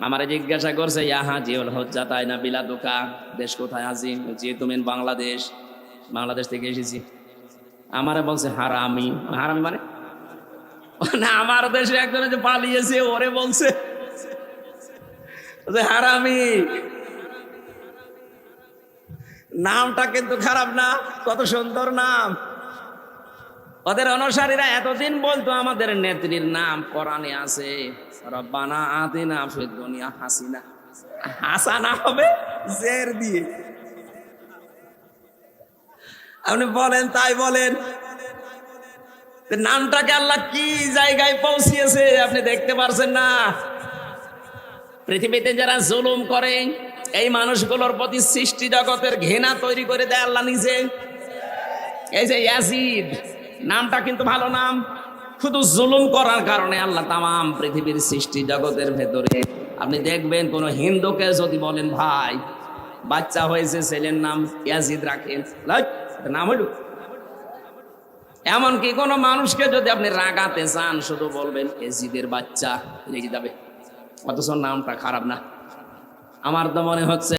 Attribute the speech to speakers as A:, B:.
A: আমারে জিজ্ঞাসা করছে ইয়া হাজি হজ্জা, তাই না বিলা দোকা দেশ কোথায় হাজি বলছি তুমি বাংলাদেশ। বাংলাদেশ থেকে এসেছি। আমারে বলছে, হারামি। হারামি মানে? না, আমার দেশে একজন যে পালিয়েছে, ওরে বলছে, যে হারামি। নামটা কিন্তু খারাপ না, কত সুন্দর নাম। ওদের অনুসারীরা এতদিন বলতো, আমাদের নেত্রীর নাম কোরআনে আছে। রব্বানা আতিনা ফিদ দুনিয়া হাসিনা। হাসানা হবে জের দিয়ে। আপনি বলেন, তাই বলেন। নামটাকে আল্লাহ কি জায়গায় পৌঁছিয়েছে আপনি দেখতে পারছেন না। পৃথিবীতে যারা জুলুম করে, এই মানুষগুলোর প্রতি সৃষ্টি জগতের ঘৃণা তৈরি করে দেয় আল্লাহ নিজে। এই যে ইয়াসিদ নামটা কিন্তু ভালো নাম। শুধু জুলুম করার কারণে আল্লাহ তামাম পৃথিবীর সৃষ্টি জগতের ভেতরে। আপনি দেখবেন কোন হিন্দুকে যদি বলেন, ভাই, বাচ্চা হয়েছে, ছেলের নাম ইয়াজিদ রাখেন। নাম হইল। এমনকি কোন মানুষকে যদি আপনি রাগাতে চান, শুধু বলবেন এজিদের বাচ্চা রেগে যাবে। অথচ নামটা খারাপ না। আমার তো মনে হচ্ছে